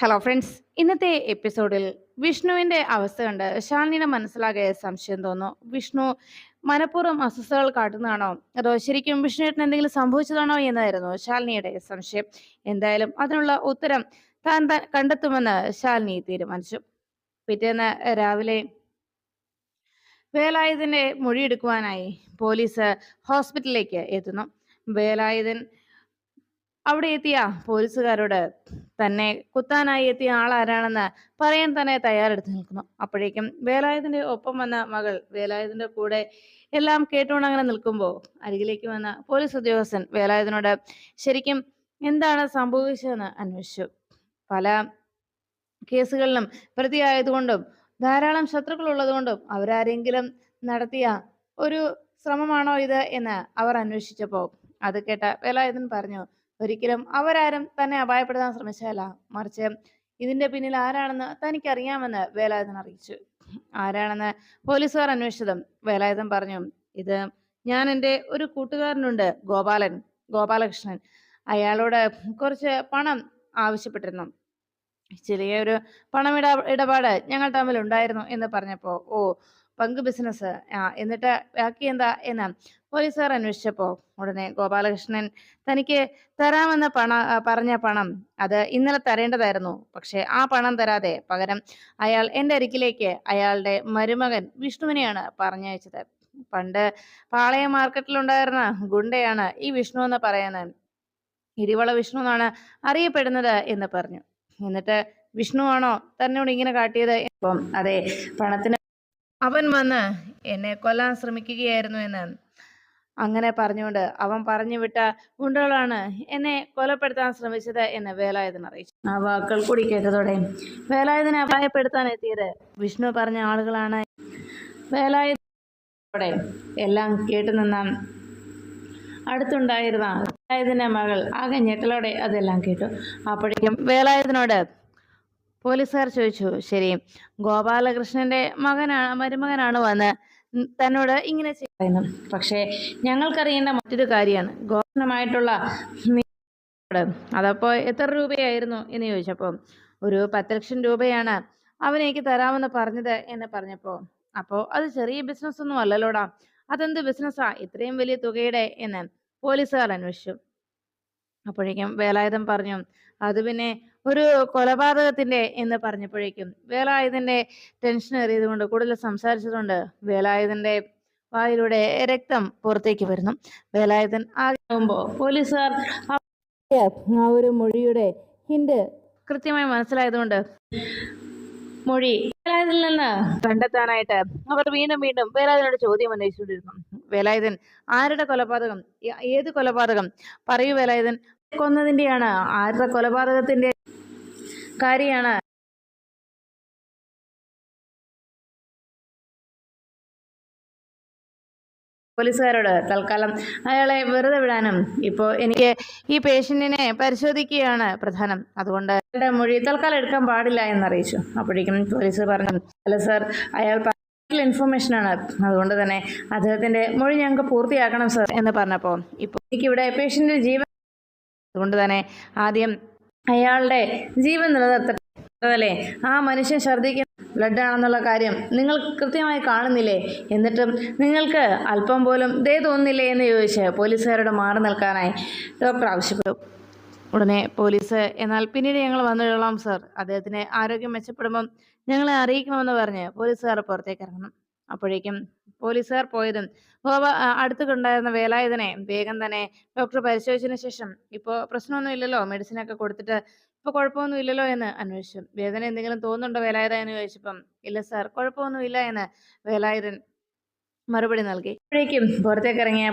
Hello friends ഇന്നത്തെ എപ്പിസോഡിൽ വിഷ്ണുവിന്റെ അവസ്ഥ കണ്ട് ശാലിനിയുടെ മനസ്സിലാകെ സംശയം തോന്നുന്നു. വിഷ്ണു മനഃപൂർവം അസ്വസ്ഥകൾ കാട്ടുന്നതാണോ? അതോ ശരിക്കും വിഷ്ണുവേട്ടന് എന്തെങ്കിലും സംഭവിച്ചതാണോ എന്നായിരുന്നു ശാലിനിയുടെ സംശയം. എന്തായാലും അതിനുള്ള ഉത്തരം താൻ കണ്ടെത്തുമെന്ന് ശാലിനി തീരുമാനിച്ചു. പിറ്റേന്ന് രാവിലെ വേലായുധന്റെ മൊഴിയെടുക്കുവാനായി പോലീസ് ഹോസ്പിറ്റലിലേക്ക് എത്തുന്നു. വേലായുധൻ അവിടെ എത്തിയ? പോലീസുകാരോട് തന്നെ കുത്താനായി എത്തിയ ആളാരാണെന്ന് പറയാൻ തന്നെ തയ്യാറെടുത്ത് നിൽക്കുന്നു. അപ്പോഴേക്കും വേലായുധന്റെ ഒപ്പം വന്ന മകൾ വേലായുധന്റെ കൂടെ എല്ലാം കേട്ടുകൊണ്ട് അങ്ങനെ നിൽക്കുമ്പോൾ അരികിലേക്ക് വന്ന പോലീസ് ഉദ്യോഗസ്ഥൻ വേലായുധനോട് ശരിക്കും എന്താണ് സംഭവിച്ചതെന്ന് അന്വേഷിച്ചു. പല കേസുകളിലും പ്രതിയായതുകൊണ്ടും ധാരാളം ശത്രുക്കൾ ഉള്ളതുകൊണ്ടും അവരാരെങ്കിലും നടത്തിയ ഒരു ശ്രമമാണോ ഇത് എന്ന് അവർ അന്വേഷിച്ചപ്പോൾ അത് കേട്ട വേലായുധൻ പറഞ്ഞു ഒരിക്കലും അവരാരും തന്നെ അപായപ്പെടുത്താൻ ശ്രമിച്ചതല്ല. മറിച്ച് ഇതിന്റെ പിന്നിൽ ആരാണെന്ന് തനിക്കറിയാമെന്ന് വേലായുധൻ അറിയിച്ചു. ആരാണെന്ന് പോലീസുകാർ അന്വേഷിച്ചതും വേലായുധൻ പറഞ്ഞു ഇത് ഞാൻ എന്റെ ഒരു കൂട്ടുകാരനുണ്ട് ഗോപാലൻ ഗോപാലകൃഷ്ണൻ. അയാളോട് കുറച്ച് പണം ആവശ്യപ്പെട്ടിരുന്നു. ചെറിയൊരു പണമിട ഇടപാട് ഞങ്ങൾ തമ്മിൽ ഉണ്ടായിരുന്നു എന്ന് പറഞ്ഞപ്പോൾ ഓ പങ്ക് ബിസിനസ് എന്നിട്ട് ബാക്കി എന്താ? എന്ന് പോലീസുകാർ അന്വേഷിച്ചപ്പോൾ ഉടനെ ഗോപാലകൃഷ്ണൻ തനിക്ക് തരാമെന്ന് പണ പറഞ്ഞ പണം അത് ഇന്നലെ തരേണ്ടതായിരുന്നു. പക്ഷെ ആ പണം തരാതെ പകരം അയാൾ എന്റെ അരികിലേക്ക് അയാളുടെ മരുമകൻ വിഷ്ണുവിനെയാണ് പറഞ്ഞയച്ചത്. പണ്ട് പാളയം മാർക്കറ്റിലുണ്ടായിരുന്ന ഗുണ്ടയാണ് ഈ വിഷ്ണു എന്ന് പറയുന്നത്. ഇരിവള വിഷ്ണു എന്നാണ് അറിയപ്പെടുന്നത് എന്ന് പറഞ്ഞു. എന്നിട്ട് വിഷ്ണു ആണോ തന്നോട് ഇങ്ങനെ കാട്ടിയത്? ഇപ്പം അതെ പണത്തിന് അവൻ വന്ന് എന്നെ കൊല്ലാൻ ശ്രമിക്കുകയായിരുന്നു എന്ന്. അങ്ങനെ പറഞ്ഞുകൊണ്ട് അവൻ പറഞ്ഞു വിട്ട ഗുണ്ടകളാണ് എന്നെ കൊലപ്പെടുത്താൻ ശ്രമിച്ചത് എന്ന് വേലായുധൻ അറിയിച്ചു. ആ വാക്കുകൾ കൂടി കേട്ടതോടെ വേലായുധനെ അപായപ്പെടുത്താൻ എത്തിയത് വിഷ്ണു പറഞ്ഞ ആളുകളാണ്. വേലായുധോടെ എല്ലാം കേട്ടു നിന്ന അടുത്തുണ്ടായിരുന്ന വേലായുധന്റെ മകൾ ആകെ ഞെട്ടലോടെ അതെല്ലാം കേട്ടു. അപ്പോഴേക്കും വേലായുധനോട് പോലീസുകാർ ചോദിച്ചു ശരി ഗോപാലകൃഷ്ണന്റെ മകനാണ് മരുമകനാണ് വന്ന് തന്നോട് ഇങ്ങനെ ചെയ്യുന്നു പക്ഷേ ഞങ്ങൾക്കറിയേണ്ട മറ്റൊരു കാര്യമാണ്. ഗോപനമായിട്ടുള്ള അതപ്പോ എത്ര രൂപയായിരുന്നു എന്ന് ചോദിച്ചപ്പോൾ ഒരു പത്ത് ലക്ഷം രൂപയാണ് അവൻ എനിക്ക് തരാമെന്ന് പറഞ്ഞത് എന്ന് പറഞ്ഞപ്പോ അപ്പോ അത് ചെറിയ ബിസിനസ് ഒന്നും അല്ലല്ലോടാ. അതെന്ത് ബിസിനസ്സാ? ഇത്രയും വലിയ തുകയുടെ എന്ന് പോലീസുകാർ അന്വേഷിച്ചു. അപ്പോഴേക്കും വേലായുധം പറഞ്ഞു അത് പിന്നെ ഒരു കൊലപാതകത്തിന്റെ എന്ന് പറഞ്ഞപ്പോഴേക്കും വേലായുധന്റെ ടെൻഷൻ ഏറിയത് കൊണ്ട് കൂടുതൽ സംസാരിച്ചതുകൊണ്ട് വേലായുധന്റെ വായിലൂടെ രക്തം പുറത്തേക്ക് വരുന്നു. വേലായുധൻ ആകുമ്പോൾ പോലീസുകാർ ആ ഒരു മൊഴിയുടെ ഹിന്റ് കൃത്യമായി മനസ്സിലായതുകൊണ്ട് മൊഴി വേലായുധനിൽ നിന്ന് കണ്ടെത്താനായിട്ട് അവർ വീണ്ടും വീണ്ടും വേലായുധനോട് ചോദ്യം അന്വേഷിച്ചുകൊണ്ടിരുന്നു. വേലായുധൻ ആരുടെ കൊലപാതകം ഏത് കൊലപാതകം? പറയൂ വേലായുധൻ. കൊന്നതിന്റെയാണ് ആരുടെ കൊലപാതകത്തിന്റെ കാര്യമാണ്. പോലീസുകാരോട് തൽക്കാലം അയാളെ വെറുതെ വിടാനും ഇപ്പോൾ എനിക്ക് ഈ പേഷ്യന്റിനെ പരിശോധിക്കുകയാണ് പ്രധാനം. അതുകൊണ്ട് അയാളുടെ മൊഴി തൽക്കാലം എടുക്കാൻ പാടില്ല എന്നറിയിച്ചു. അപ്പോഴേക്കും പോലീസ് പറഞ്ഞു അല്ല സർ അയാൾ ഇൻഫർമേഷൻ ആണ്. അതുകൊണ്ട് തന്നെ അദ്ദേഹത്തിന്റെ മൊഴി ഞങ്ങൾക്ക് പൂർത്തിയാക്കണം സർ എന്ന് പറഞ്ഞപ്പോൾ ഇപ്പോൾ എനിക്കിവിടെ പേഷ്യന്റിന്റെ ജീവൻ അതുകൊണ്ട് തന്നെ ആദ്യം അയാളുടെ ജീവൻ നിലനിർത്തല്ലേ ആ മനുഷ്യൻ ഛർദ്ദിക്കുന്ന ബ്ലഡ് ആണെന്നുള്ള കാര്യം നിങ്ങൾ കൃത്യമായി കാണുന്നില്ലേ? എന്നിട്ടും നിങ്ങൾക്ക് അല്പം പോലും ദേ തോന്നുന്നില്ലേ എന്ന് ചോദിച്ച് പോലീസുകാരോട് മാറി നിൽക്കാനായി ഡോക്ടർ ആവശ്യപ്പെട്ടു. ഉടനെ പോലീസ് എന്നാൽ പിന്നീട് ഞങ്ങൾ വന്നുകൊള്ളാം സർ. അദ്ദേഹത്തിന് ആരോഗ്യം മെച്ചപ്പെടുമ്പം ഞങ്ങളെ അറിയിക്കണമെന്ന് പറഞ്ഞ് പോലീസുകാർ പുറത്തേക്ക് ഇറങ്ങണം അപ്പോഴേക്കും പോലീസുകാർ പോയതും ഗോവ അടുത്തുണ്ടായിരുന്ന വേലായുധനെ വേഗം തന്നെ ഡോക്ടർ പരിശോധിച്ചതിന് ശേഷം ഇപ്പോൾ പ്രശ്നമൊന്നും ഇല്ലല്ലോ മെഡിസിനൊക്കെ കൊടുത്തിട്ട് ഇപ്പൊ കുഴപ്പമൊന്നും ഇല്ലല്ലോ എന്ന് അന്വേഷിച്ചു. വേദന എന്തെങ്കിലും തോന്നുന്നുണ്ടോ വേലായുധ എന്ന് ചോദിച്ചപ്പം ഇല്ല സാർ കുഴപ്പമൊന്നും ഇല്ല എന്ന് വേലായുധൻ മറുപടി നൽകി. അപ്പോഴേക്കും പുറത്തേക്ക് ഇറങ്ങിയ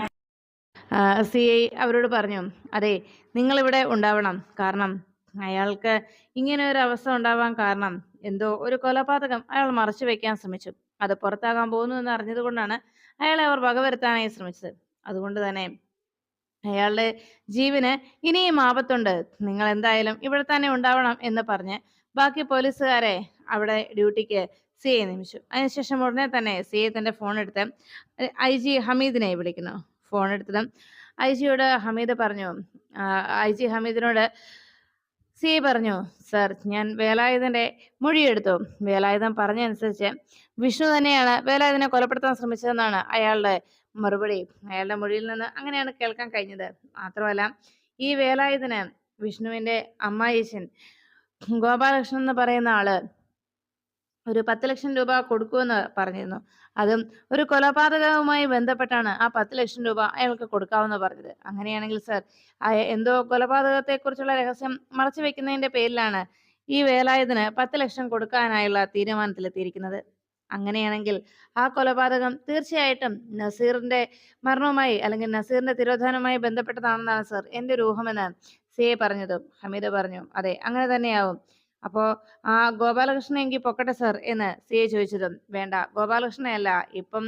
സി ഐ അവരോട് പറഞ്ഞു അതെ നിങ്ങളിവിടെ ഉണ്ടാവണം കാരണം അയാൾക്ക് ഇങ്ങനെ ഒരു അവസ്ഥ ഉണ്ടാവാൻ കാരണം എന്തോ ഒരു കൊലപാതകം അയാൾ മറച്ചു വെക്കാൻ ശ്രമിച്ചു. അത് പുറത്താകാൻ പോകുന്നു എന്ന് അറിഞ്ഞതുകൊണ്ടാണ് അയാളെ അവർ വകവരുത്താനായി ശ്രമിച്ചത്. അതുകൊണ്ട് തന്നെ അയാളുടെ ജീവന് ഇനിയും ആപത്തുണ്ട്. നിങ്ങൾ എന്തായാലും ഇവിടെ തന്നെ ഉണ്ടാവണം എന്ന് പറഞ്ഞ് ബാക്കി പോലീസുകാരെ അവിടെ ഡ്യൂട്ടിക്ക് സി എ നിയമിച്ചു. അതിനുശേഷം ഉടനെ തന്നെ സി എ തന്റെ ഫോൺ എടുത്ത് ഐ ജി ഹമീദിനെ വിളിക്കുന്നു. ഫോൺ എടുത്തതും ഐ ജിയോട് ഹമീദ് പറഞ്ഞു ഐ ജി ഹമീദിനോട് സി പറഞ്ഞു സർ ഞാൻ വേലായുധന്റെ മൊഴിയെടുത്തു. വേലായുധൻ പറഞ്ഞനുസരിച്ച് വിഷ്ണു തന്നെയാണ് വേലായുധനെ കൊലപ്പെടുത്താൻ ശ്രമിച്ചതെന്നാണ് അയാളുടെ മറുപടി. അയാളുടെ മൊഴിയിൽ നിന്ന് അങ്ങനെയാണ് കേൾക്കാൻ കഴിഞ്ഞത്. മാത്രമല്ല ഈ വേലായുധന് വിഷ്ണുവിന്റെ അമ്മായിശൻ ഗോപാലകൃഷ്ണൻ എന്ന് പറയുന്ന ആൾ ഒരു പത്ത് ലക്ഷം രൂപ കൊടുക്കുമെന്ന് പറഞ്ഞിരുന്നു. അതും ഒരു കൊലപാതകവുമായി ബന്ധപ്പെട്ടാണ് ആ പത്ത് ലക്ഷം രൂപ അയാൾക്ക് കൊടുക്കാമെന്ന് പറഞ്ഞത്. അങ്ങനെയാണെങ്കിൽ സർ എന്തോ കൊലപാതകത്തെക്കുറിച്ചുള്ള രഹസ്യം മറച്ചു വെക്കുന്നതിന്റെ പേരിലാണ് ഈ വേലായുധന് പത്ത് ലക്ഷം കൊടുക്കാനായുള്ള തീരുമാനത്തിലെത്തിയിരിക്കുന്നത്. അങ്ങനെയാണെങ്കിൽ ആ കൊലപാതകം തീർച്ചയായിട്ടും നസീറിന്റെ മരണവുമായി അല്ലെങ്കിൽ നസീറിന്റെ തിരോധാനവുമായി ബന്ധപ്പെട്ടതാണെന്നാണ് സർ എന്റെ ഒരു ഊഹമെന്ന് സിയെ പറഞ്ഞതും ഹമീദ് പറഞ്ഞു. അതെ അങ്ങനെ തന്നെയാവും. അപ്പോ ആ ഗോപാലകൃഷ്ണൻ എങ്കിൽ പൊക്കട്ടെ സർ എന്ന് സി എ ചോദിച്ചതും വേണ്ട ഗോപാലകൃഷ്ണനല്ല ഇപ്പം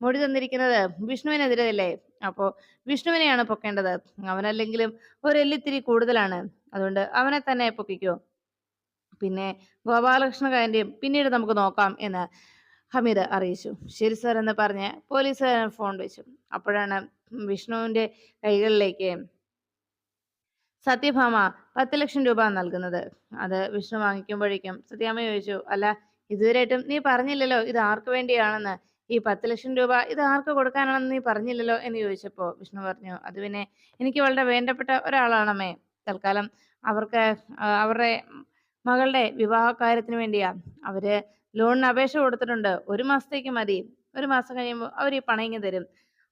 മൊഴി തന്നിരിക്കുന്നത് വിഷ്ണുവിനെതിരെയല്ലേ? അപ്പോ വിഷ്ണുവിനെയാണ് പൊക്കേണ്ടത്. അവനല്ലെങ്കിലും ഒരു എല്ലിത്തിരി കൂടുതലാണ്. അതുകൊണ്ട് അവനെ തന്നെ പൊക്കിക്കോ. പിന്നെ ഗോപാലകൃഷ്ണ കാര്യം പിന്നീട് നമുക്ക് നോക്കാം എന്ന് ഹമീദ് അറിയിച്ചു. ശരി സർ എന്ന് പറഞ്ഞ് പോലീസുകാരൻ ഫോൺ വെച്ചു. അപ്പോഴാണ് വിഷ്ണുവിന്റെ കൈകളിലേക്ക് സത്യഭാമ പത്ത് ലക്ഷം രൂപ നൽകുന്നത്. അത് വിഷ്ണു വാങ്ങിക്കുമ്പോഴേക്കും സത്യാമ്മ ചോദിച്ചു അല്ല ഇതുവരെയായിട്ടും നീ പറഞ്ഞില്ലല്ലോ ഇത് ആർക്ക് വേണ്ടിയാണെന്ന്? ഈ പത്ത് ലക്ഷം രൂപ ഇത് ആർക്ക് കൊടുക്കാനാണെന്ന് നീ പറഞ്ഞില്ലല്ലോ? എന്ന് ചോദിച്ചപ്പോ വിഷ്ണു പറഞ്ഞു അത് പിന്നെ എനിക്ക് വളരെ വേണ്ടപ്പെട്ട ഒരാളാണമ്മേ. തൽക്കാലം അവർക്ക് അവരുടെ മകളുടെ വിവാഹ കാര്യത്തിന് വേണ്ടിയാ. അവർ ലോണിന് അപേക്ഷ കൊടുത്തിട്ടുണ്ട്. ഒരു മാസത്തേക്ക് മതി. ഒരു മാസം കഴിയുമ്പോൾ അവർ ഈ പണം തരും.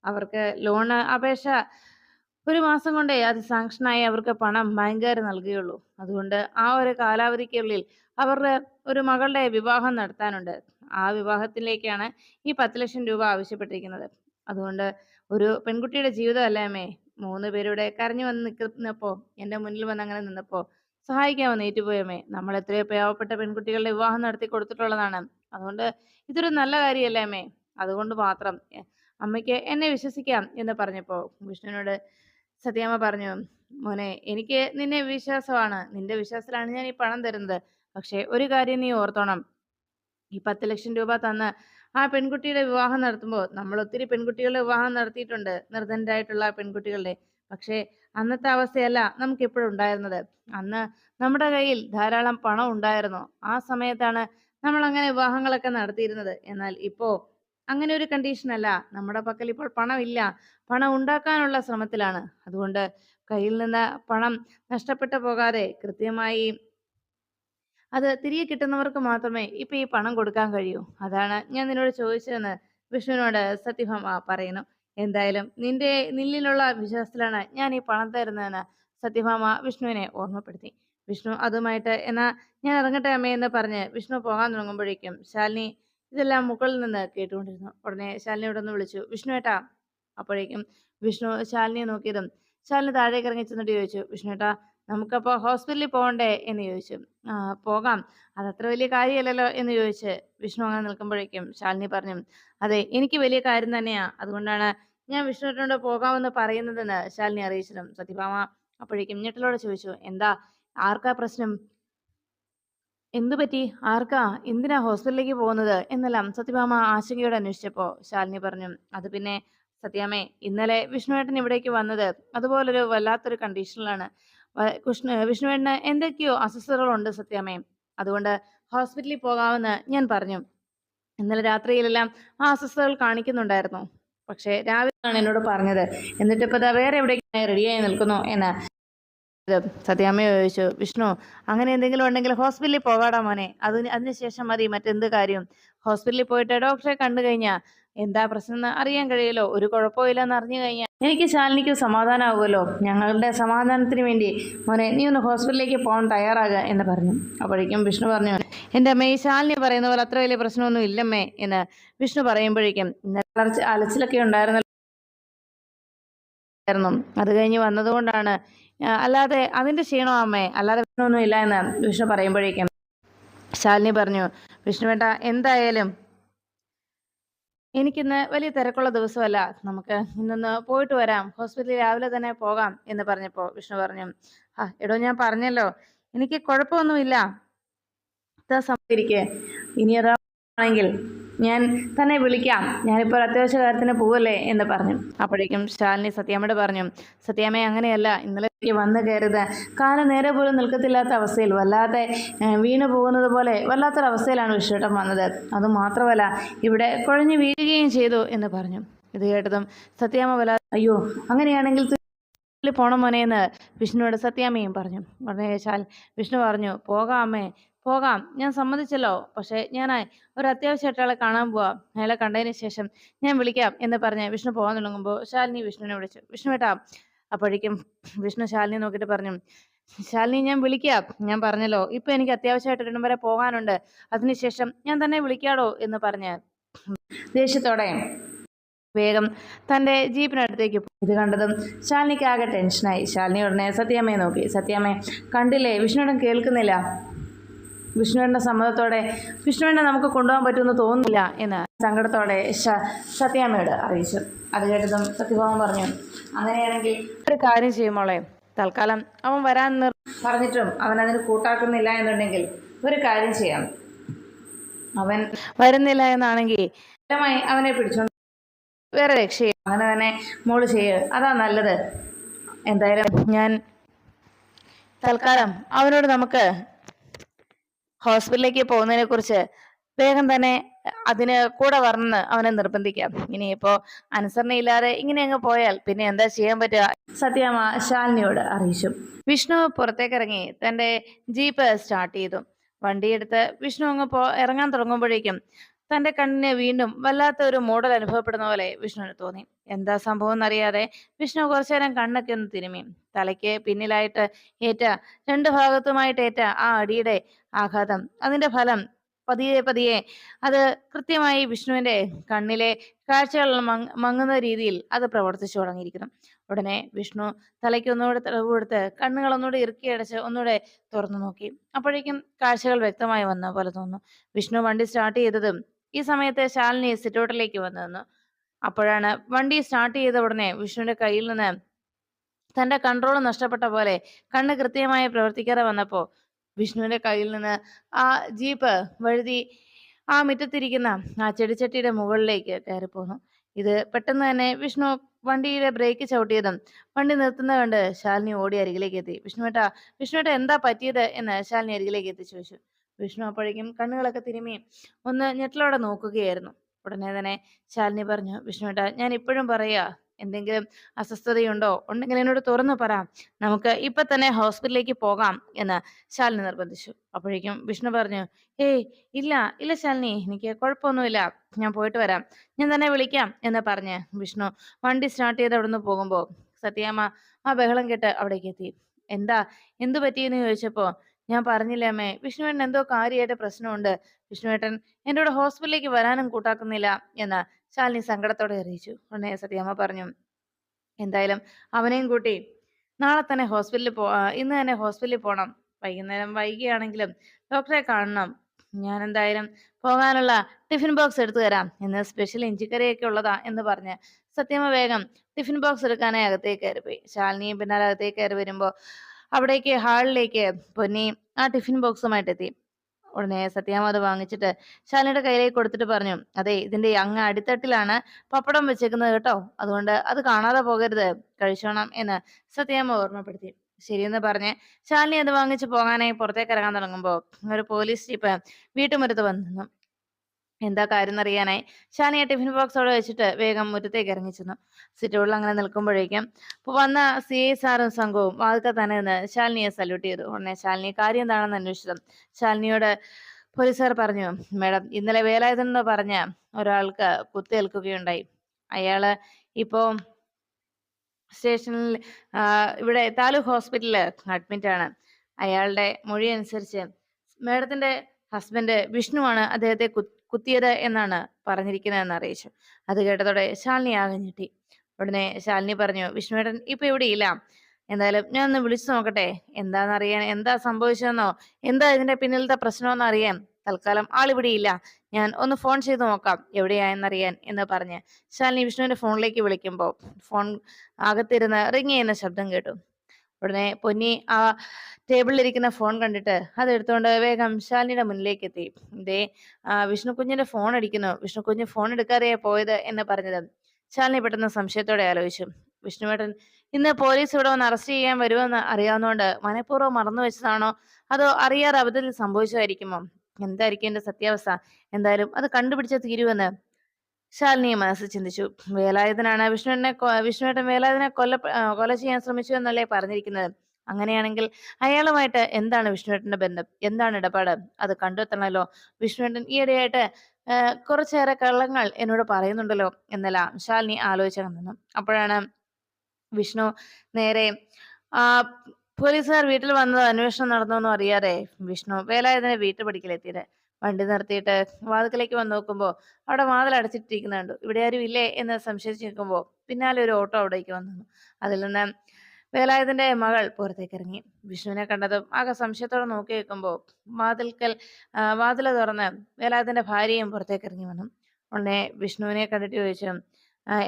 അവർക്ക് ലോണ് അപേക്ഷ ഒരു മാസം കൊണ്ടേ അത് സാങ്ഷനായി അവർക്ക് പണം ബാങ്കുകാർ നൽകുകയുള്ളൂ. അതുകൊണ്ട് ആ ഒരു കാലാവധിക്കുള്ളിൽ അവരുടെ ഒരു മകളുടെ വിവാഹം നടത്താനുണ്ട്. ആ വിവാഹത്തിലേക്കാണ് ഈ പത്ത് ലക്ഷം രൂപ ആവശ്യപ്പെട്ടിരിക്കുന്നത്. അതുകൊണ്ട് ഒരു പെൺകുട്ടിയുടെ ജീവിതമല്ലേ മൂന്ന് പേരുടെ കരഞ്ഞു വന്ന് നിൽക്കുന്നപ്പോ എന്റെ മുന്നിൽ വന്ന് അങ്ങനെ നിന്നപ്പോ സഹായിക്കാമെന്ന് പോയമേ നമ്മൾ എത്രയോ പാവപ്പെട്ട പെൺകുട്ടികളുടെ വിവാഹം നടത്തി കൊടുത്തിട്ടുള്ളതാണ്. അതുകൊണ്ട് ഇതൊരു നല്ല കാര്യമല്ലേ അമ്മേ? അതുകൊണ്ട് മാത്രം അമ്മയ്ക്ക് എന്നെ വിശ്വസിക്കാം എന്ന് പറഞ്ഞപ്പോ വിഷ്ണുവിനോട് സത്യാമ്മ പറഞ്ഞു മോനെ എനിക്ക് നിന്നെ വിശ്വാസമാണ്. നിന്റെ വിശ്വാസത്തിലാണ് ഞാൻ ഈ പണം തരുന്നത്. പക്ഷേ ഒരു കാര്യം നീ ഓർത്തോണം. ഈ പത്ത് ലക്ഷം രൂപ തന്ന് ആ പെൺകുട്ടിയുടെ വിവാഹം നടത്തുമ്പോൾ നമ്മൾ ഒത്തിരി പെൺകുട്ടികളുടെ വിവാഹം നടത്തിയിട്ടുണ്ട് നിർധനരായിട്ടുള്ള പെൺകുട്ടികളുടെ. പക്ഷേ അന്നത്തെ അവസ്ഥയല്ല നമുക്ക് ഇപ്പോഴും ഉണ്ടായിരുന്നത്. അന്ന് നമ്മുടെ കയ്യിൽ ധാരാളം പണം ഉണ്ടായിരുന്നു. ആ സമയത്താണ് നമ്മൾ അങ്ങനെ വിവാഹങ്ങളൊക്കെ നടത്തിയിരുന്നത്. എന്നാൽ ഇപ്പോ അങ്ങനെ ഒരു കണ്ടീഷൻ അല്ല. നമ്മുടെ പക്കൽ ഇപ്പോൾ പണമില്ല. പണം ഉണ്ടാക്കാനുള്ള ശ്രമത്തിലാണ്. അതുകൊണ്ട് കയ്യിൽ നിന്ന് പണം നഷ്ടപ്പെട്ടു പോകാതെ കൃത്യമായി അത് തിരികെ കിട്ടുന്നവർക്ക് മാത്രമേ ഇപ്പൊ ഈ പണം കൊടുക്കാൻ കഴിയൂ. അതാണ് ഞാൻ നിന്നോട് ചോദിച്ചതെന്ന് വിഷ്ണുവിനോട് സത്യഭാമ പറയുന്നു. എന്തായാലും നിന്റെ നിന്നിലുള്ള വിശ്വാസത്തിലാണ് ഞാൻ ഈ പണം തരുന്നതെന്ന് സത്യഭാമ വിഷ്ണുവിനെ ഓർമ്മപ്പെടുത്തി. വിഷ്ണു അതുമായിട്ട് എന്നാ ഞാൻ ഇറങ്ങട്ടെ അമ്മയെന്ന് പറഞ്ഞ് വിഷ്ണു പോകാൻ തുടങ്ങുമ്പോഴേക്കും ശാലിനി ഇതെല്ലാം മുകളിൽ നിന്ന് കേട്ടുകൊണ്ടിരുന്നു. ഉടനെ ശാലിനിയോട് ഒന്ന് വിളിച്ചു വിഷ്ണു ഏട്ടാ. അപ്പോഴേക്കും വിഷ്ണു ശാലിനിയെ നോക്കിയതും ശാലിനി താഴേക്ക് ഇറങ്ങി ചെന്നിട്ട് ചോദിച്ചു വിഷ്ണു ഏട്ടാ നമുക്കപ്പോ ഹോസ്പിറ്റലിൽ പോകണ്ടേ? എന്ന് ചോദിച്ചു. ആ പോകാം. അതത്ര വലിയ കാര്യമല്ലല്ലോ? എന്ന് ചോദിച്ച് വിഷ്ണു അങ്ങനെ നിൽക്കുമ്പോഴേക്കും ശാലിനി പറഞ്ഞു അതെ എനിക്ക് വലിയ കാര്യം തന്നെയാണ് അതുകൊണ്ടാണ് ഞാൻ വിഷ്ണു വിഷ്ണുവിനോട് പോകാമെന്ന് പറയുന്നതെന്ന് ശാലിനി അറിയിച്ചതും. സത്യഭാമ അപ്പോഴേക്കും ഞെട്ടലോടെ ചോദിച്ചു എന്താ? ആർക്കാ പ്രശ്നം? എന്തു പറ്റി? ആർക്കാ? എന്തിനാ ഹോസ്പിറ്റലിലേക്ക് പോകുന്നത്? എന്നെല്ലാം സത്യഭാമ ആശങ്കയോട് അന്വേഷിച്ചപ്പോ ശാലിനി പറഞ്ഞു അത് പിന്നെ സത്യാമേ ഇന്നലെ വിഷ്ണുവേട്ടൻ ഇവിടേക്ക് വന്നത് അതുപോലൊരു വല്ലാത്തൊരു കണ്ടീഷനിലാണ്. കൃഷ്ണ വിഷ്ണുവേട്ടന് എന്തൊക്കെയോ അസ്വസ്ഥതകളുണ്ട് സത്യാമേ അതുകൊണ്ട് ഹോസ്പിറ്റലിൽ പോകാമെന്ന് ഞാൻ പറഞ്ഞു. ഇന്നലെ രാത്രിയിലെല്ലാം ആ അസ്വസ്ഥതകൾ കാണിക്കുന്നുണ്ടായിരുന്നു. പക്ഷേ രാവിലെയാണ് എന്നോട് പറഞ്ഞത്. എന്നിട്ട് ഇപ്പൊ വേറെ എവിടേക്കാണ് റെഡിയായി നിൽക്കുന്നു എന്ന്. സത്യാമ്മ ചോദിച്ചു വിഷ്ണു അങ്ങനെ എന്തെങ്കിലും ഉണ്ടെങ്കിൽ ഹോസ്പിറ്റലിൽ പോകാടാ മോനെ. അതിന് അതിനുശേഷം മതി മറ്റെന്ത് കാര്യം? ഹോസ്പിറ്റലിൽ പോയിട്ട് ഡോക്ടറെ കണ്ടു കഴിഞ്ഞാ എന്താ പ്രശ്നം എന്ന് അറിയാൻ കഴിയുമല്ലോ ഒരു കുഴപ്പമില്ലെന്ന് അറിഞ്ഞു കഴിഞ്ഞാൽ എനിക്ക് ശാലിനിക്ക് സമാധാനമാകുമല്ലോ ഞങ്ങളുടെ സമാധാനത്തിന് വേണ്ടി മോനെ നീ ഒന്ന് ഹോസ്പിറ്റലിലേക്ക് പോകാൻ തയ്യാറാകുക എന്ന് പറഞ്ഞു. അപ്പോഴേക്കും വിഷ്ണു പറഞ്ഞു എന്റെ അമ്മ ഈ ശാലിനി പറയുന്ന പോലെ അത്ര വലിയ പ്രശ്നമൊന്നും ഇല്ലമ്മേ എന്ന് വിഷ്ണു പറയുമ്പോഴേക്കും അലച്ചിലൊക്കെ ഉണ്ടായിരുന്നല്ലോ അത് കഴിഞ്ഞ് വന്നതുകൊണ്ടാണ് അല്ലാതെ അതിന്റെ ക്ഷീണോ അമ്മേ? അല്ലാതെ ഒന്നും ഇല്ല എന്ന് വിഷ്ണു പറയുമ്പോഴേക്കും. ശാലിനി പറഞ്ഞു വിഷ്ണുവേട്ട എന്തായാലും എനിക്കിന്ന് വലിയ തിരക്കുള്ള ദിവസമല്ല. നമുക്ക് ഇന്നൊന്ന് പോയിട്ട് വരാം. ഹോസ്പിറ്റലിൽ രാവിലെ തന്നെ പോകാം എന്ന് പറഞ്ഞപ്പോൾ വിഷ്ണു പറഞ്ഞു ആ എടോ ഞാൻ പറഞ്ഞല്ലോ. എനിക്ക് കുഴപ്പമൊന്നുമില്ല. ഇരിക്കെ. ഇനി അതാണെങ്കിൽ ഞാൻ തന്നെ വിളിക്കാം. ഞാനിപ്പോൾ അത്യാവശ്യ കാര്യത്തിന് പോവല്ലേ എന്ന് പറഞ്ഞു. അപ്പോഴേക്കും ശാലിനി സത്യാമ്മയോട് പറഞ്ഞു സത്യാമ്മ അങ്ങനെയല്ല. ഇന്നലെ വന്ന് കയറിയത് കാലം നേരെ പോലും നിൽക്കത്തില്ലാത്ത അവസ്ഥയിൽ വല്ലാതെ വീണു പോകുന്നത് പോലെ വല്ലാത്തൊരവസ്ഥയിലാണ് വിശ്വട്ടം വന്നത്. അതുമാത്രമല്ല ഇവിടെ കുഴഞ്ഞു വീഴുകയും ചെയ്തു എന്ന് പറഞ്ഞു. ഇത് കേട്ടതും സത്യാമ്മ വല്ലാതെ അയ്യോ അങ്ങനെയാണെങ്കിൽ പോണം മോനെ എന്ന് വിഷ്ണുവോട് സത്യാമ്മയും പറഞ്ഞു. ഉടനെ ശാൽ വിഷ്ണു പറഞ്ഞു പോകാമേ പോകാം. ഞാൻ സമ്മതിച്ചല്ലോ. പക്ഷേ ഞാൻ ഒരു അത്യാവശ്യമായിട്ട് ആളെ കാണാൻ പോവാം. അയാളെ കണ്ടതിന് ശേഷം ഞാൻ വിളിക്കാം എന്ന് പറഞ്ഞ് വിഷ്ണു പോകാൻ തുടങ്ങുമ്പോൾ ശാലിനി വിഷ്ണുവിനെ വിളിച്ചു. വിഷ്ണു ഏട്ടാ അപ്പോഴേക്കും വിഷ്ണു ശാലിനി നോക്കിയിട്ട് പറഞ്ഞു ശാലിനി ഞാൻ വിളിക്കാം. ഞാൻ പറഞ്ഞല്ലോ ഇപ്പൊ എനിക്ക് അത്യാവശ്യമായിട്ട് ഇടം വരെ പോകാനുണ്ട്. അതിനുശേഷം ഞാൻ തന്നെ വിളിക്കാടോ എന്ന് പറഞ്ഞ് ദേഷ്യത്തോടെ വേഗം തന്റെ ജീപ്പിനടുത്തേക്ക്. ഇത് കണ്ടതും ശാലിനിക്ക് ആകെ ടെൻഷനായി. ശാലിനി ഉടനെ സത്യാമ്മയെ നോക്കി. സത്യാമ്മയെ കണ്ടില്ലേ? വിഷ്ണുടം കേൾക്കുന്നില്ല. വിഷ്ണുവേട്ടന്റെ സമ്മതത്തോടെ വിഷ്ണുവേട്ടനെ നമുക്ക് കൊണ്ടുപോകാൻ പറ്റുമെന്ന് തോന്നുന്നില്ല എന്ന് സങ്കടത്തോടെ സത്യാമ്മയോട് അറിയിച്ചു. അത് കേട്ടതും സത്യഭാമൻ പറഞ്ഞു അങ്ങനെയാണെങ്കിൽ ഒരു കാര്യം ചെയ്യുമ്പോളെ തൽക്കാലം അവൻ വരാൻ നിർ പറഞ്ഞിട്ടും അവൻ അതിന് കൂട്ടാക്കുന്നില്ല എന്നുണ്ടെങ്കിൽ ഒരു കാര്യം ചെയ്യാം. അവൻ വരുന്നില്ല എന്നാണെങ്കിൽ അവനെ പിടിച്ചോണ്ട് വേറെ രക്ഷയില്ല. അങ്ങനെ തന്നെ മോൾ ചെയ്യുക അതാ നല്ലത്. എന്തായാലും ഞാൻ തൽക്കാലം അവനോട് നമുക്ക് ഹോസ്പിറ്റലിലേക്ക് പോകുന്നതിനെ കുറിച്ച് വേഗം തന്നെ അതിന് കൂടെ വരണമെന്ന് അവനെ നിർബന്ധിക്കാം. ഇനിയിപ്പോ അനുസരണയില്ലാതെ ഇങ്ങനെ അങ്ങ് പോയാൽ പിന്നെ എന്താ ചെയ്യാൻ പറ്റുക? സത്യാമ്മ ശാലിനിയോട് അറിയിച്ചു. വിഷ്ണു പുറത്തേക്ക് ഇറങ്ങി തന്റെ ജീപ്പ് സ്റ്റാർട്ട് ചെയ്തു. വണ്ടിയെടുത്ത് വിഷ്ണു അങ്ങ് പോ ഇറങ്ങാൻ തുടങ്ങുമ്പോഴേക്കും തന്റെ കണ്ണിനെ വീണ്ടും വല്ലാത്ത ഒരു മൂടൽ അനുഭവപ്പെടുന്ന പോലെ വിഷ്ണുവിന് തോന്നി. എന്താ സംഭവം എന്നറിയാതെ വിഷ്ണു കുറച്ചു നേരം കണ്ണൊക്കെ ഒന്ന് തിരുമി. തലയ്ക്ക് പിന്നിലായിട്ട് ഏറ്റ രണ്ട് ഭാഗത്തുമായിട്ട് ഏറ്റ ആ അടിയുടെ ആഘാതം. അതിന്റെ ഫലം പതിയെ പതിയെ അത് കൃത്യമായി വിഷ്ണുവിന്റെ കണ്ണിലെ കാഴ്ചകൾ മങ്ങ- മങ്ങുന്ന രീതിയിൽ അത് പ്രവർത്തിച്ചു തുടങ്ങിയിരിക്കുന്നു. ഉടനെ വിഷ്ണു തലയ്ക്ക് ഒന്നുകൂടെ തെളിവ് കൊടുത്ത് കണ്ണുകൾ ഒന്നുകൂടെ ഇറുക്കി അടച്ച് ഒന്നുകൂടെ തുറന്നു നോക്കി. അപ്പോഴേക്കും കാഴ്ചകൾ വ്യക്തമായി വന്ന പോലെ തോന്നുന്നു. വിഷ്ണു വണ്ടി സ്റ്റാർട്ട് ചെയ്തതും ഈ സമയത്ത് ശാലിനി സിറ്റൗട്ടിലേക്ക് വന്നു നിന്നു. അപ്പോഴാണ് വണ്ടി സ്റ്റാർട്ട് ചെയ്ത ഉടനെ വിഷ്ണുവിന്റെ കയ്യിൽ നിന്ന് തന്റെ കൺട്രോൾ നഷ്ടപ്പെട്ട പോലെ കണ്ണ് കൃത്യമായി പ്രവർത്തിക്കാതെ വന്നപ്പോ വിഷ്ണുവിന്റെ കയ്യിൽ നിന്ന് ആ ജീപ്പ് വഴുതി ആ മുറ്റത്തിരിക്കുന്ന ആ ചെടിച്ചട്ടിയുടെ മുകളിലേക്ക് കയറിപ്പോന്നു ഇത് പെട്ടെന്ന് തന്നെ വിഷ്ണു വണ്ടിയുടെ ബ്രേക്ക് ചവിട്ടിയതും വണ്ടി നിർത്തുന്നത് കണ്ട് ശാലിനി ഓടി അരികിലേക്ക് എത്തി. വിഷ്ണുവേട്ടാ വിഷ്ണുവേട്ട എന്താ പറ്റിയത് എന്ന് ശാലിനി അരികിലേക്ക് എത്തി ചോദിച്ചു. വിഷ്ണു അപ്പോഴേക്കും കണ്ണുകളൊക്കെ തിരുമി ഒന്ന് ഞെട്ടലോടെ നോക്കുകയായിരുന്നു. ഉടനെ തന്നെ ശാലിനി പറഞ്ഞു വിഷ്ണുവേട്ട ഞാൻ ഇപ്പോഴും പറയാ എന്തെങ്കിലും അസ്വസ്ഥതയുണ്ടോ? ഉണ്ടെങ്കിൽ എന്നോട് തുറന്നു പറ. നമുക്ക് ഇപ്പൊ തന്നെ ഹോസ്പിറ്റലിലേക്ക് പോകാം എന്ന് ശാലിനി നിർബന്ധിച്ചു. അപ്പോഴേക്കും വിഷ്ണു പറഞ്ഞു ഏയ് ഇല്ല ഇല്ല ശാലിനി എനിക്ക് കുഴപ്പമൊന്നുമില്ല. ഞാൻ പോയിട്ട് വരാം. ഞാൻ തന്നെ വിളിക്കാം എന്ന് പറഞ്ഞ് വിഷ്ണു വണ്ടി സ്റ്റാർട്ട് ചെയ്ത് അവിടുന്ന് പോകുമ്പോൾ സത്യാമ്മ ആ ബഹളം കേട്ട് അവിടേക്ക് എത്തി. എന്താ എന്തു പറ്റിയെന്ന് ചോദിച്ചപ്പോ ഞാൻ പറഞ്ഞില്ലേ അമ്മേ വിഷ്ണുവേട്ടൻ എന്തോ കാര്യമായിട്ട് പ്രശ്നമുണ്ട്. വിഷ്ണുവേട്ടൻ എന്റെ കൂടെ ഹോസ്പിറ്റലിലേക്ക് വരാനും കൂട്ടാക്കുന്നില്ല എന്ന് ശാലിനി സങ്കടത്തോടെ അറിയിച്ചു. ഉടനെ സത്യമ്മ പറഞ്ഞു. എന്തായാലും അവനെയും കൂട്ടി നാളെ തന്നെ ഹോസ്പിറ്റലിൽ പോ ഇന്ന് തന്നെ ഹോസ്പിറ്റലിൽ പോകണം വൈകുന്നേരം വൈകിയാണെങ്കിലും ഡോക്ടറെ കാണണം. ഞാൻ എന്തായാലും പോകാനുള്ള ടിഫിൻ ബോക്സ് എടുത്തു തരാം. ഇന്ന് സ്പെഷ്യൽ ഇഞ്ചിക്കറിയൊക്കെ ഉള്ളതാ എന്ന് പറഞ്ഞ് സത്യമ്മ വേഗം ടിഫിൻ ബോക്സ് എടുക്കാനായി അകത്തേക്ക് കയറിപ്പോയി. ശാലിനിയും പിന്നാലെ അകത്തേക്ക് കയറി വരുമ്പോൾ അവിടേക്ക് ഹാളിലേക്ക് പൊന്നി ആ ടിഫിൻ ബോക്സുമായിട്ട് എത്തി ഉടനെ സത്യാമത് വാങ്ങിച്ചിട്ട് ശാലിയുടെ കയ്യിലേക്ക് കൊടുത്തിട്ട് പറഞ്ഞു അതെ ഇതിന്റെ അങ്ങ് അടിത്തട്ടിലാണ് പപ്പടം വെച്ചേക്കുന്നത് കേട്ടോ. അതുകൊണ്ട് അത് കാണാതെ പോകരുത്. കഴിച്ചോണം എന്ന് സത്യാമ്മ ഓർമ്മപ്പെടുത്തി. ശരിയെന്ന് പറഞ്ഞ് ശാലിനി അത് വാങ്ങിച്ചു പോകാനായി പുറത്തേക്ക് ഇറങ്ങാൻ തുടങ്ങുമ്പോൾ ഒരു പോലീസ് ജീപ്പ് വീട്ടുമുറ്റത്ത് വന്നു. എന്താ കാര്യം എന്നറിയാനായി. ഷാനിയ ടിഫിൻ ബോക്സ് അവിടെ വെച്ചിട്ട് വേഗം മുറ്റത്തേക്ക് ഇറങ്ങി ചെന്നു. അങ്ങനെ നിൽക്കുമ്പോഴേക്കും വന്ന സി ഐ സാറും സംഘവും അതൊക്കെ തന്നെ നിന്ന് ശാലിനിയെ സല്യൂട്ട് ചെയ്തു. ഉടനെ ശാലിനി കാര്യം എന്താണെന്ന് അന്വേഷിച്ചത് ശാലിനിയോട് പോലീസുകാർ പറഞ്ഞു മേഡം ഇന്നലെ വേലായുധൻ എന്ന് പറഞ്ഞ ഒരാൾക്ക് കുത്തേൽക്കുകയുണ്ടായി അയാൾ ഇപ്പോ സ്റ്റേഷനിൽ ഇവിടെ താലൂക്ക് ഹോസ്പിറ്റലിൽ അഡ്മിറ്റ് ആണ് അയാളുടെ മൊഴി അനുസരിച്ച് മേഡത്തിന്റെ ഹസ്ബൻഡ് വിഷ്ണുവാണ് അദ്ദേഹത്തെ കുത്തിയത് എന്നാണ് പറഞ്ഞിരിക്കുന്നതെന്ന് അറിയിച്ചു. അത് കേട്ടതോടെ ശാലിനി ആകെ ഞെട്ടി. ഉടനെ ശാലിനി പറഞ്ഞു വിഷ്ണുവേട്ടൻ ഇപ്പൊ ഇവിടെ ഇല്ല എന്തായാലും ഞാൻ ഒന്ന് വിളിച്ചു നോക്കട്ടെ. എന്താണെന്നറിയാൻ എന്താ സംഭവിച്ചതെന്നോ എന്താ ഇതിന്റെ പിന്നിലത്തെ പ്രശ്നമെന്ന് അറിയാൻ. തൽക്കാലം ആളിവിടെ ഇല്ല ഞാൻ ഒന്ന് ഫോൺ ചെയ്ത് നോക്കാം എവിടെയായെന്നറിയാൻ എന്ന് പറഞ്ഞ് ശാലിനി വിഷ്ണുവിന്റെ ഫോണിലേക്ക് വിളിക്കുമ്പോൾ ഫോൺ അകത്തിരുന്ന് റിങ് ചെയ്യുന്ന ശബ്ദം കേട്ടു. ഉടനെ പൊന്നി ആ ടേബിളിലിരിക്കുന്ന ഫോൺ കണ്ടിട്ട് അത് എടുത്തുകൊണ്ട് വേഗം ശാലിനിയുടെ മുന്നിലേക്ക് എത്തി ആ, വിഷ്ണുക്കുഞ്ഞിന്റെ ഫോൺ അടിക്കുന്നു. വിഷ്ണുക്കുഞ്ഞ് ഫോൺ എടുക്കാതെയാ പോയത് എന്ന് പറഞ്ഞത്. ശാലിനി പെട്ടെന്ന് സംശയത്തോടെ ആലോചിച്ചു. വിഷ്ണുവേട്ടൻ ഇന്ന് പോലീസ് ഇവിടെ വന്ന് അറസ്റ്റ് ചെയ്യാൻ വരുമെന്ന് അറിയാവുന്നതുകൊണ്ട് മനഃപൂർവം മറന്നു വെച്ചതാണോ? അതോ അറിയാതെ അബദ്ധത്തിൽ സംഭവിച്ചതായിരിക്കുമോ? എന്തായിരിക്കും എന്റെ സത്യാവസ്ഥ? എന്തായാലും അത് കണ്ടുപിടിച്ച തീരുവെന്ന് ശാലിനി മനസ്സിൽ ചിന്തിച്ചു. വേലായുധനാണ് വിഷ്ണുവിനെ വിഷ്ണുവേട്ടൻ വേലായുധനെ കൊല്ല കൊല ചെയ്യാൻ ശ്രമിച്ചു എന്നല്ലേ പറഞ്ഞിരിക്കുന്നത്. അങ്ങനെയാണെങ്കിൽ അയാളുമായിട്ട് എന്താണ് വിഷ്ണുവേട്ടന്റെ ബന്ധം? എന്താണ് ഇടപാട്? അത് കണ്ടെത്തണമല്ലോ. വിഷ്ണുവേട്ടൻ ഈയിടെയായിട്ട് കുറച്ചേറെ കള്ളങ്ങൾ എന്നോട് പറയുന്നുണ്ടല്ലോ എന്നല്ല ശാലിനി ആലോചിച്ചു നിന്നു. അപ്പോഴാണ് വിഷ്ണു നേരെ ആ പോലീസുകാർ വീട്ടിൽ വന്നത് അന്വേഷണം നടന്നോന്നും അറിയാതെ വിഷ്ണു വേലായുധനെ വീട്ടുപടിക്കലെത്തിയത്. വണ്ടി നിർത്തിയിട്ട് വാതിക്കലേക്ക് വന്ന് നോക്കുമ്പോൾ അവിടെ വാതിൽ അടച്ചിട്ടിരിക്കുന്ന കണ്ടു ഇവിടെ ആരും ഇല്ലേ എന്ന് സംശയിച്ച് നിൽക്കുമ്പോൾ പിന്നാലെ ഒരു ഓട്ടോ അവിടേക്ക് വന്നു. അതിൽ നിന്ന് വേലായുധന്റെ മകൾ പുറത്തേക്ക് ഇറങ്ങി. വിഷ്ണുവിനെ കണ്ടതും ആകെ സംശയത്തോടെ നോക്കി നിൽക്കുമ്പോൾ വാതിൽക്കൽ വാതിൽ തുറന്ന് വേലായുധന്റെ ഭാര്യയും പുറത്തേക്ക് ഇറങ്ങി വന്നു. ഉടനെ വിഷ്ണുവിനെ കണ്ടിട്ട് ചോദിച്ചു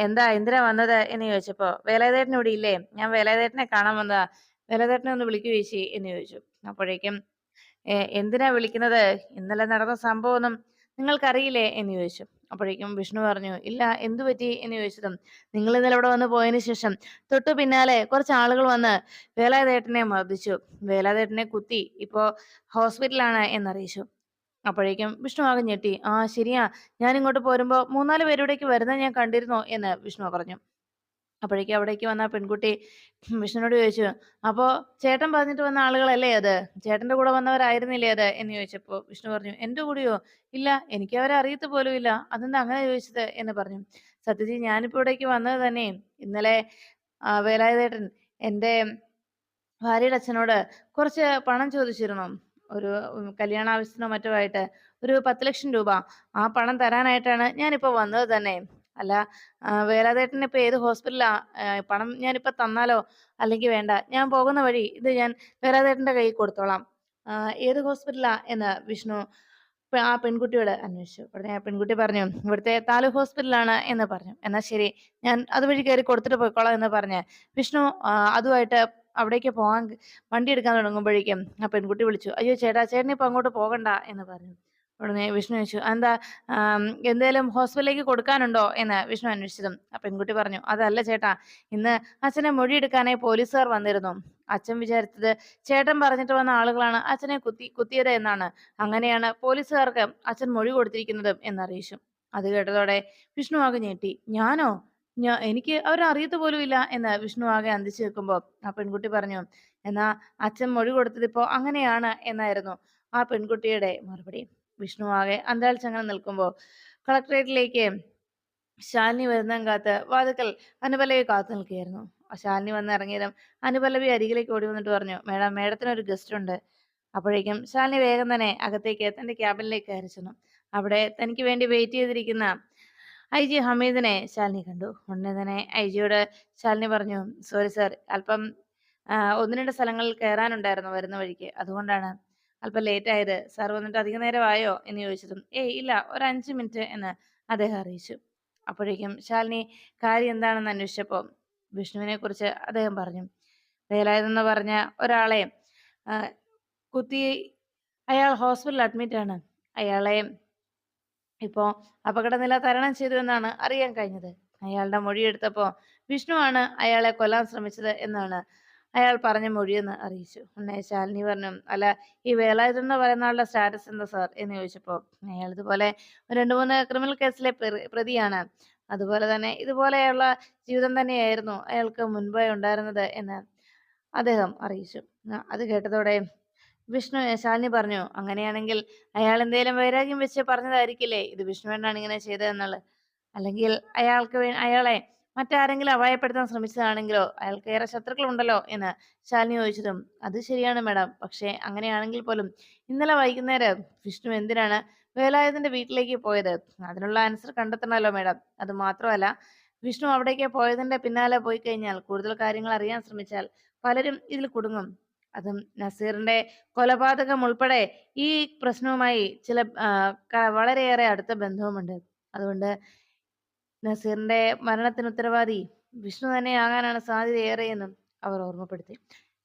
എന്താ എന്തിനാ വന്നത് എന്ന് ചോദിച്ചപ്പോ വേലായുധേട്ടൻ ഇവിടെ ഇല്ലേ? ഞാൻ വേലായുധേട്ടനെ കാണാൻ വന്നതാ. വേലായുധേട്ടനെ ഒന്ന് വിളിക്കുകയും ചേച്ചി എന്ന് ചോദിച്ചു. അപ്പോഴേക്കും "ഏ, എന്തിനാ വിളിക്കുന്നത്? ഇന്നലെ നടന്ന സംഭവമൊന്നും നിങ്ങൾക്കറിയില്ലേ? എന്ന് ചോദിച്ചു. അപ്പോഴേക്കും വിഷ്ണു പറഞ്ഞു ഇല്ല എന്തു പറ്റി? എന്ന് ചോദിച്ചതും നിങ്ങൾ ഇന്നലെ ഇവിടെ വന്ന് പോയതിനു ശേഷം തൊട്ടു പിന്നാലെ കുറച്ച് ആളുകൾ വന്ന് വേലാതേട്ടനെ മർദ്ദിച്ചു. വേലാതേട്ടനെ കുത്തി ഇപ്പോ ഹോസ്പിറ്റലാണ് എന്നറിയിച്ചു. അപ്പോഴേക്കും വിഷ്ണു ആകെ ഞെട്ടി. ആ ശരിയാ. ഞാൻ ഇങ്ങോട്ട് പോരുമ്പോ മൂന്നാൽ പേരുടേക്ക് വരുന്ന ഞാൻ കണ്ടിരുന്നു എന്ന് വിഷ്ണു പറഞ്ഞു. അപ്പോഴേക്കും അവിടേക്ക് വന്ന പെൺകുട്ടി വിഷ്ണുവിനോട് ചോദിച്ചു അപ്പോ ചേട്ടൻ പറഞ്ഞിട്ട് വന്ന ആളുകളല്ലേ അത്? ചേട്ടന്റെ കൂടെ വന്നവരായിരുന്നില്ലേ അത്? എന്ന് ചോദിച്ചപ്പോ വിഷ്ണു പറഞ്ഞു എന്റെ കൂടിയോ? ഇല്ല എനിക്ക് അവരെ അറിയത്ത് പോലും ഇല്ല. അതെന്താ അങ്ങനെ ചോദിച്ചത്? എന്ന് പറഞ്ഞു. സത്യജി ഞാനിപ്പോ ഇവിടേക്ക് വന്നത് തന്നെ ഇന്നലെ വേലായുധേട്ടൻ എന്റെ ഭാര്യയുടെ അച്ഛനോട് കുറച്ച് പണം ചോദിച്ചിരുന്നു. ഒരു കല്യാണ ആവശ്യത്തിനോ മറ്റോ ആയിട്ട് ഒരു പത്ത് ലക്ഷം രൂപ. ആ പണം തരാനായിട്ടാണ് ഞാനിപ്പോ വന്നത് തന്നെ. അല്ല വേലാതേട്ടൻ ഇപ്പൊ ഏത് ഹോസ്പിറ്റലാ പണം ഞാനിപ്പോ തന്നാലോ? അല്ലെങ്കിൽ വേണ്ട. ഞാൻ പോകുന്ന വഴി ഇത് ഞാൻ വേലാതേട്ടന്റെ കയ്യിൽ കൊടുത്തോളാം. ഏത് ഹോസ്പിറ്റലാ എന്ന് വിഷ്ണു ആ പെൺകുട്ടിയോട് അന്വേഷിച്ചു. ഉടനെ ആ പെൺകുട്ടി പറഞ്ഞു ഇവിടുത്തെ താലൂക്ക് ഹോസ്പിറ്റലാണ് എന്ന് പറഞ്ഞു. എന്നാ ശരി ഞാൻ അതുവഴി കയറി കൊടുത്തിട്ട് പോയിക്കോളാം എന്ന് പറഞ്ഞ് വിഷ്ണു അതുമായിട്ട് അവിടേക്ക് പോകാൻ വണ്ടി എടുക്കാൻ തുടങ്ങുമ്പോഴേക്കും ആ പെൺകുട്ടി വിളിച്ചു. അയ്യോ ചേട്ടാ ചേട്ടൻ ഇപ്പൊ അങ്ങോട്ട് പോകണ്ട എന്ന് പറഞ്ഞു. ഉടനെ വിഷ്ണു ചോദിച്ചു എന്താ എന്തേലും ഹോസ്പിറ്റലിലേക്ക് കൊടുക്കാനുണ്ടോ? എന്ന് വിഷ്ണു അന്വേഷിച്ചതും. ആ പെൺകുട്ടി പറഞ്ഞു അതല്ല ചേട്ടാ ഇന്ന് അച്ഛനെ മൊഴിയെടുക്കാനായി പോലീസുകാർ വന്നിരുന്നു. അച്ഛൻ വിചാരിച്ചത് ചേട്ടൻ പറഞ്ഞിട്ട് വന്ന ആളുകളാണ് അച്ഛനെ കുത്തി കുത്തിയത് എന്നാണ്. അങ്ങനെയാണ് പോലീസുകാർക്ക് അച്ഛൻ മൊഴി കൊടുത്തിരിക്കുന്നതും എന്നറിയിച്ചു. അത് കേട്ടതോടെ വിഷ്ണു ആകെ ഞെട്ടി. ഞാനോ? ഞാ എനിക്ക് അവരറിയത്ത് പോലും ഇല്ല എന്ന് വിഷ്ണു ആകെ അന്തിച്ചു നിൽക്കുമ്പോൾ ആ പെൺകുട്ടി പറഞ്ഞു എന്നാ അച്ഛൻ മൊഴി കൊടുത്തതിപ്പോ അങ്ങനെയാണ് എന്നായിരുന്നു ആ പെൺകുട്ടിയുടെ മറുപടി. വിഷ്ണു ആകെ അന്താളിച്ചങ്ങനെ നിൽക്കുമ്പോൾ കളക്ടറേറ്റിലേക്ക് ശാലിനി വരുന്നതും കാത്ത് വാതുക്കൽ അനുപല്ലവി കാത്തു നിൽക്കുകയായിരുന്നു. ശാലിനി വന്ന് ഇറങ്ങിയതും അനുപല്ലവി അരികിലേക്ക് ഓടി വന്നിട്ട് പറഞ്ഞു മേഡം മേഡത്തിന് ഒരു ഗസ്റ്റ് ഉണ്ട്. അപ്പോഴേക്കും ശാലിനി വേഗം തന്നെ അകത്തേക്ക് തന്റെ ക്യാബിനിലേക്ക് കയറി ചെന്നു. അവിടെ തനിക്ക് വേണ്ടി വെയിറ്റ് ചെയ്തിരിക്കുന്ന ഐ ജി ഹമീദിനെ ശാലിനി കണ്ടു. ഉടനെ തന്നെ ഐ ജിയോട് ശാലിനി പറഞ്ഞു സോറി സാർ അല്പം ഒന്ന് സ്ഥലങ്ങളിൽ കയറാനുണ്ടായിരുന്നു വരുന്ന വഴിക്ക്. അതുകൊണ്ടാണ് അല്പം ലേറ്റ് ആയത്. സാർ വന്നിട്ട് അധിക നേരമായോ? എന്ന് ചോദിച്ചതും ഏയ് ഇല്ല ഒരു അഞ്ച് മിനിറ്റ് എന്ന് അദ്ദേഹം അറിയിച്ചു. അപ്പോഴേക്കും ശാലിനി കാര്യം എന്താണെന്ന് അന്വേഷിച്ചപ്പോൾ വിഷ്ണുവിനെ കുറിച്ച് അദ്ദേഹം പറഞ്ഞു. വേലായതെന്ന് പറഞ്ഞ ഒരാളെ കുത്തി അയാൾ ഹോസ്പിറ്റലിൽ അഡ്മിറ്റ് ആണ്. അയാളെ ഇപ്പോൾ അപകടനില തരണം ചെയ്തു എന്നാണ് അറിയാൻ കഴിഞ്ഞത്. അയാളുടെ മൊഴിയെടുത്തപ്പോൾ വിഷ്ണുവാണ് അയാളെ കൊല്ലാൻ ശ്രമിച്ചത് എന്നാണ് അയാൾ പറഞ്ഞ മൊഴിയെന്ന് അറിയിച്ചു. ഉടനെ ശാലിനി പറഞ്ഞു അല്ല ഈ വേലായുധൻ എന്ന് പറയുന്ന ആളുടെ സ്റ്റാറ്റസ് എന്താ സാർ? എന്ന് ചോദിച്ചപ്പോ അയാൾ ഇതുപോലെ രണ്ട് മൂന്ന് ക്രിമിനൽ കേസിലെ പ്രതിയാണ്. അതുപോലെ തന്നെ ഇതുപോലെയുള്ള ജീവിതം തന്നെയായിരുന്നു അയാൾക്ക് മുൻപേ ഉണ്ടായിരുന്നത് എന്ന് അദ്ദേഹം അറിയിച്ചു. അത് കേട്ടതോടെ വിഷ്ണു ശാലിനി പറഞ്ഞു അങ്ങനെയാണെങ്കിൽ അയാൾ എന്തെങ്കിലും വൈരാഗ്യം വെച്ച് പറഞ്ഞതായിരിക്കില്ലേ? ഇത് വിഷ്ണുവേണ്ടാണ് ഇങ്ങനെ ചെയ്തതെന്നുള്ളത്. അല്ലെങ്കിൽ അയാൾക്ക് അയാളെ മറ്റാരെങ്കിലും അപായപ്പെടുത്താൻ ശ്രമിച്ചതാണെങ്കിലോ? അയാൾക്ക് ഏറെ ശത്രുക്കളുണ്ടല്ലോ എന്ന് ശാലിനി ചോദിച്ചതും അത് ശരിയാണ് മാഡം. പക്ഷേ അങ്ങനെയാണെങ്കിൽ പോലും ഇന്നലെ വൈകുന്നേരം വിഷ്ണു എന്തിനാണ് വേലായുധന്റെ വീട്ടിലേക്ക് പോയത്? അതിനുള്ള ആൻസർ കണ്ടെത്തണമല്ലോ മാഡം. അത് മാത്രമല്ല വിഷ്ണു അവിടേക്ക് പോയതിന്റെ പിന്നാലെ പോയി കഴിഞ്ഞാൽ കൂടുതൽ കാര്യങ്ങൾ അറിയാൻ ശ്രമിച്ചാൽ പലരും ഇതിൽ കുടുങ്ങും. അതും നസീറിന്റെ കൊലപാതകം ഉൾപ്പെടെ ഈ പ്രശ്നവുമായി ചില വളരെയേറെ അടുത്ത ബന്ധവുമുണ്ട്. അതുകൊണ്ട് നസീറിന്റെ മരണത്തിന് ഉത്തരവാദി വിഷ്ണു തന്നെയാകാനാണ് സാധ്യത ഏറെയെന്നും അവർ ഓർമ്മപ്പെടുത്തി.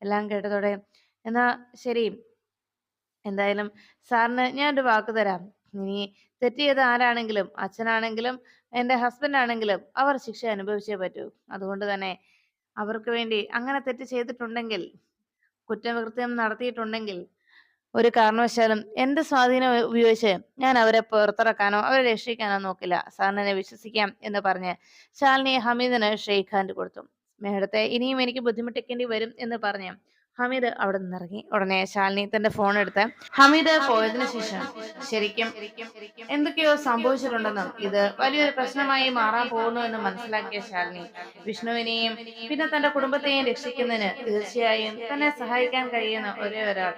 എല്ലാം കേട്ടതോടെ എന്നാ ശരി. എന്തായാലും സാറിന് ഞാൻ ഒരു വാക്ക് തരാം. ഇനി തെറ്റിയത് ആരാണെങ്കിലും അച്ഛനാണെങ്കിലും എന്റെ ഹസ്ബൻഡ് ആണെങ്കിലും അവർ ശിക്ഷ അനുഭവിച്ചേ പറ്റൂ. അതുകൊണ്ട് തന്നെ അവർക്ക് വേണ്ടി അങ്ങനെ തെറ്റ് ചെയ്തിട്ടുണ്ടെങ്കിൽ കുറ്റകൃത്യം നടത്തിയിട്ടുണ്ടെങ്കിൽ ഒരു കാരണവശാലും എന്റെ സ്വാധീനം ഉപയോഗിച്ച് ഞാൻ അവരെ പുറത്തിറക്കാനോ അവരെ രക്ഷിക്കാനോ നോക്കില്ല. സാറിന് വിശ്വസിക്കാം എന്ന് പറഞ്ഞ് ശാലിനി ഹമീദിന് ഷെയ്ഖ് ഹാൻഡ് കൊടുത്തു. മേഡത്തെ ഇനിയും എനിക്ക് ബുദ്ധിമുട്ടിക്കേണ്ടി വരും എന്ന് പറഞ്ഞ് ഹമീദ് അവിടെ നിന്നിറങ്ങി ഉടനെ ശാലിനി തന്റെ ഫോൺ എടുത്ത് ഹമീദ് പോയതിനു ശേഷം ശരിക്കും എന്തൊക്കെയോ സംഭവിച്ചിട്ടുണ്ടെന്നും ഇത് വലിയൊരു പ്രശ്നമായി മാറാൻ പോകുന്നു എന്ന് മനസ്സിലാക്കിയ ശാലിനി വിഷ്ണുവിനെയും പിന്നെ തന്റെ കുടുംബത്തെയും രക്ഷിക്കുന്നതിന് തീർച്ചയായും തന്നെ സഹായിക്കാൻ കഴിയുന്ന ഒരേ ഒരാൾ.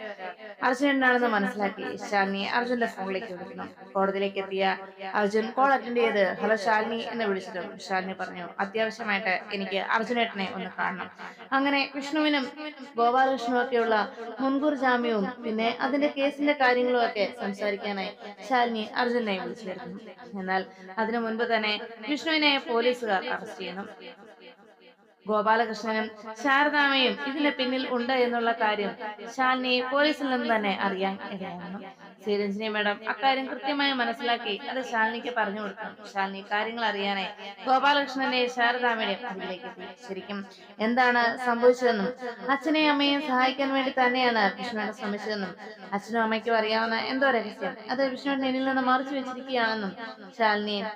അർജുനാണെന്ന് മനസ്സിലാക്കി. ശാലിനി അർജുന്റെ ഫോണിലേക്ക് വിളിക്കുന്നു. കോടതിയിലേക്ക് എത്തിയ അർജുൻ കോൾ അറ്റൻഡ് ചെയ്ത് ഹലോ ശാലിനി എന്ന് വിളിച്ചതും ശാലിനി പറഞ്ഞു അത്യാവശ്യമായിട്ട് എനിക്ക് അർജുനേട്ടനെ ഒന്ന് കാണണം. അങ്ങനെ വിഷ്ണുവിനും ഗോപാലകൃഷ്ണനും ഒക്കെയുള്ള മുൻകൂർ ജാമ്യവും പിന്നെ അതിന്റെ കേസിന്റെ കാര്യങ്ങളും ഒക്കെ സംസാരിക്കാനായി ശാലിനി അർജുനെ വിളിച്ചു വരുന്നു എന്നാൽ അതിനു മുൻപ് തന്നെ വിഷ്ണുവിനെ പോലീസുകാർ അറസ്റ്റ് ചെയ്യുന്നു. ഗോപാലകൃഷ്ണനും ശാരദാമയും ഇതിന് പിന്നിൽ ഉണ്ട് എന്നുള്ള കാര്യം ശാലിനി പോലീസിൽ നിന്ന് തന്നെ അറിയാൻ ഇടയാകുന്നു. ശ്രീരഞ്ജിനി മേഡം അക്കാര്യം കൃത്യമായി മനസ്സിലാക്കി അത് ശാലിനിക്ക് പറഞ്ഞു കൊടുക്കണം. ശാലിനി കാര്യങ്ങൾ അറിയാനായി ഗോപാലകൃഷ്ണന്റെ ശാരദാമയുടെയും അതിലേക്ക് ശരിക്കും എന്താണ് സംഭവിച്ചതെന്നും അച്ഛനെയും അമ്മയെയും സഹായിക്കാൻ വേണ്ടി തന്നെയാണ് വിഷ്ണുവിനെ ശ്രമിച്ചതെന്നും അച്ഛനും അമ്മയ്ക്കും അറിയാവുന്ന എന്തോ രഹസ്യം. അത് വിഷ്ണുവിന്റെ എന്നിൽ നിന്ന് മറച്ചു വെച്ചിരിക്കുകയാണെന്നും ശാലിനിയും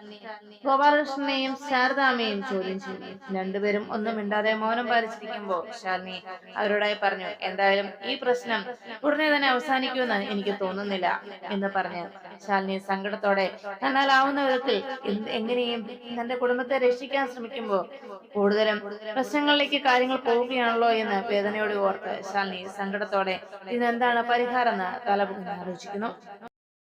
ഗോപാലകൃഷ്ണനെയും ശാരദാമയും ചോദ്യം ചെയ്തു. രണ്ടുപേരും ഒന്നും മിണ്ടാതെ മൗനം പാലിച്ചിരിക്കുമ്പോൾ ശാലിനി അവരോടായി പറഞ്ഞു എന്തായാലും ഈ പ്രശ്നം ഉടനെ തന്നെ അവസാനിക്കുമെന്ന് എനിക്ക് തോന്നുന്നില്ല. എന്ന് പറഞ്ഞ് ശാലിനി സങ്കടത്തോടെ തന്നാലാവുന്ന വിധത്തിൽ എങ്ങനെയും തന്റെ കുടുംബത്തെ രക്ഷിക്കാൻ ശ്രമിക്കുമ്പോൾ കൂടുതലും പ്രശ്നങ്ങളിലേക്ക് കാര്യങ്ങൾ പോവുകയാണല്ലോ എന്ന് വേദനയോട് ഓർത്ത് ശാലിനി സങ്കടത്തോടെ ഇതിനെന്താണ് പരിഹാരം എന്ന് തലപുകുന്ന് ആലോചിക്കുന്നു.